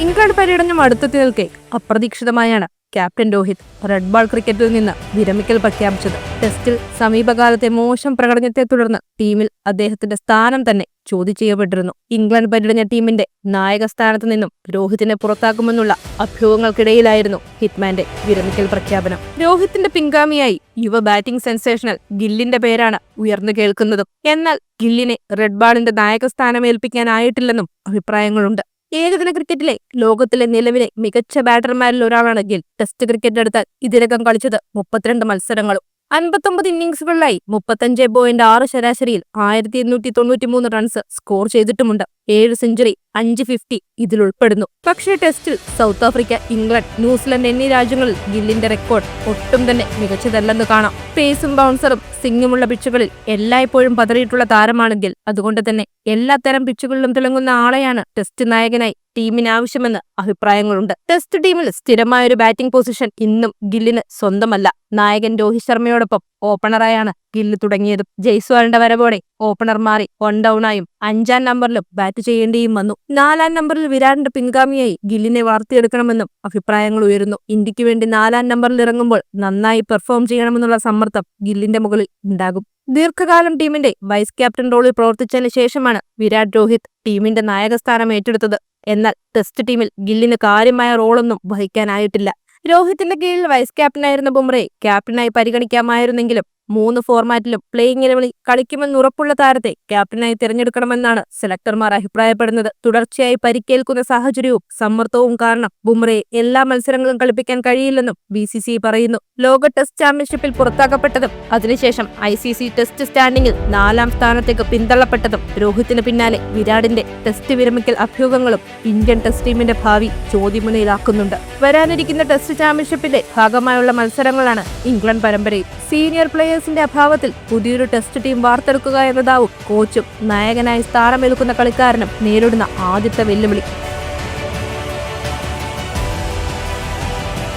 England പര്യടനം അടുത്തെത്തി നിൽക്കെ അപ്രതീക്ഷിതമായാണ് ക്യാപ്റ്റൻ രോഹിത് റെഡ് ബാൾ ക്രിക്കറ്റിൽ നിന്ന് വിരമിക്കൽ പ്രഖ്യാപിച്ചത്. ടെസ്റ്റിൽ സമീപകാലത്തെ മോശം പ്രകടനത്തെ തുടർന്ന് ടീമിൽ അദ്ദേഹത്തിന്റെ സ്ഥാനം തന്നെ ചോദ്യം ചെയ്യപ്പെട്ടിരുന്നു. ഇംഗ്ലണ്ട് പര്യടന ടീമിന്റെ നായക സ്ഥാനത്ത് നിന്നും രോഹിത്തിനെ പുറത്താക്കുമെന്നുള്ള അഭ്യൂഹങ്ങൾക്കിടയിലായിരുന്നു ഹിറ്റ്മാന്റെ വിരമിക്കൽ പ്രഖ്യാപനം. രോഹിത്തിന്റെ പിൻഗാമിയായി യുവ ബാറ്റിംഗ് സെൻസേഷണൽ ഗില്ലിന്റെ പേരാണ് ഉയർന്നു കേൾക്കുന്നതും. എന്നാൽ ഗില്ലിനെ റെഡ് ബാളിന്റെ നായക സ്ഥാനം ഏൽപ്പിക്കാനായിട്ടില്ലെന്നും അഭിപ്രായങ്ങളുണ്ട്. ഏകദിന ക്രിക്കറ്റിലെ ലോകത്തിലെ നിലവിലെ മികച്ച ബാറ്റർമാരിൽ ഒരാളാണ് ഗിൽ. ടെസ്റ്റ് ക്രിക്കറ്റ് എടുത്താൽ ഇതിനകം കളിച്ചത് മുപ്പത്തിരണ്ട് മത്സരങ്ങളും അൻപത്തൊമ്പത് ഇന്നിംഗ്സുകളിലായി മുപ്പത്തഞ്ച് പോയിന്റ് ആറ് ശരാശരിയിൽ ആയിരത്തി എണ്ണൂറ്റി തൊണ്ണൂറ്റി മൂന്ന് റൺസ് സ്കോർ ചെയ്തിട്ടുമുണ്ട്. ഏഴ് സെഞ്ചുറി അഞ്ച് ഫിഫ്റ്റി ഇതിൽ ഉൾപ്പെടുന്നു പക്ഷേ ടെസ്റ്റിൽ സൗത്ത് ആഫ്രിക്ക ഇംഗ്ലണ്ട് ന്യൂസിലൻഡ് എന്നീ രാജ്യങ്ങളിൽ ഗില്ലിന്റെ റെക്കോർഡ് ഒട്ടും തന്നെ മികച്ചതല്ലെന്ന് കാണാം. പേസും ബൗൺസറും സിംഗുമുള്ള പിച്ചുകളിൽ എല്ലായ്പ്പോഴും പതറിയിട്ടുള്ള താരമാണെങ്കിൽ അതുകൊണ്ട് തന്നെ എല്ലാത്തരം പിച്ചുകളിലും തിളങ്ങുന്ന ആളെയാണ് ടെസ്റ്റ് നായകനായി ടീമിന് ആവശ്യമെന്ന് അഭിപ്രായങ്ങളുണ്ട്. ടെസ്റ്റ് ടീമിൽ സ്ഥിരമായ ഒരു ബാറ്റിംഗ് പൊസിഷൻ ഇന്നും ഗില്ലിന് സ്വന്തമല്ല. നായകൻ രോഹിത് ശർമ്മയോടൊപ്പം ഓപ്പണറായാണ് ഗില്ല് തുടങ്ങിയതും. ജയ്സ്വാളിന്റെ വരവോടെ ഓപ്പണർ മാറി. വൺ ഡൌണായും അഞ്ചാം നമ്പറിലും ബാറ്റ് ചെയ്യേണ്ടിയും വന്നു. നാലാം നമ്പറിൽ വിരാടിന്റെ പിൻഗാമിയായി ഗില്ലിനെ വളർത്തിയെടുക്കണമെന്നും അഭിപ്രായങ്ങൾ ഉയരുന്നു. ഇന്ത്യയ്ക്ക് വേണ്ടി നാലാം നമ്പറിൽ ഇറങ്ങുമ്പോൾ നന്നായി പെർഫോം ചെയ്യണമെന്നുള്ള സമ്മർദ്ദം ഗില്ലിന്റെ മുകളിൽ ഉണ്ടാകും. ദീർഘകാലം ടീമിന്റെ വൈസ് ക്യാപ്റ്റൻ റോളിൽ പ്രവർത്തിച്ചതിന് ശേഷമാണ് വിരാട് രോഹിത് ടീമിന്റെ നായകസ്ഥാനം ഏറ്റെടുത്തത്. എന്നാൽ ടെസ്റ്റ് ടീമിൽ ഗില്ലിന് കാര്യമായ റോളൊന്നും വഹിക്കാനായിട്ടില്ല. രോഹിത്തിന്റെ കീഴിൽ വൈസ് ക്യാപ്റ്റനായിരുന്ന ബുംറയെ ക്യാപ്റ്റനായി പരിഗണിക്കാമായിരുന്നെങ്കിലും മൂന്ന് ഫോർമാറ്റിലും പ്ലേയിങ് വിളി കളിക്കുമെന്ന് ഉറപ്പുള്ള താരത്തെ ക്യാപ്റ്റനായി തിരഞ്ഞെടുക്കണമെന്നാണ് സെലക്ടർമാർ അഭിപ്രായപ്പെടുന്നത്. തുടർച്ചയായി പരിക്കേൽക്കുന്ന സാഹചര്യവും സമ്മർദ്ദവും കാരണം ബുംറയെ എല്ലാ മത്സരങ്ങളും കളിപ്പിക്കാൻ കഴിയില്ലെന്നും ബി സി സി പറയുന്നു. ലോക ടെസ്റ്റ് ചാമ്പ്യൻഷിപ്പിൽ പുറത്താക്കപ്പെട്ടതും അതിനുശേഷം ഐ സി സി ടെസ്റ്റ് സ്റ്റാൻഡിംഗിൽ നാലാം സ്ഥാനത്തേക്ക് പിന്തള്ളപ്പെട്ടതും രോഹിത്തിന് പിന്നാലെ വിരാടിന്റെ ടെസ്റ്റ് വിരമിക്കൽ അഭ്യൂഹങ്ങളും ഇന്ത്യൻ ടെസ്റ്റ് ടീമിന്റെ ഭാവി ചോദ്യമുനയിലാക്കുന്നുണ്ട്. വരാനിരിക്കുന്ന ടെസ്റ്റ് ചാമ്പ്യൻഷിപ്പിന്റെ ഭാഗമായുള്ള മത്സരങ്ങളാണ് ഇംഗ്ലണ്ട് പരമ്പരയിൽ. സീനിയർ പ്ലേയേഴ്സിന്റെ അഭാവത്തിൽ പുതിയൊരു ടെസ്റ്റ് ടീം വാർത്തെടുക്കുക എന്നതാവും കോച്ചും. നായകനായി സ്ഥാനമേൽക്കുന്ന കളിക്കാരനും നേരിടുന്ന ആദ്യത്തെ വെല്ലുവിളി.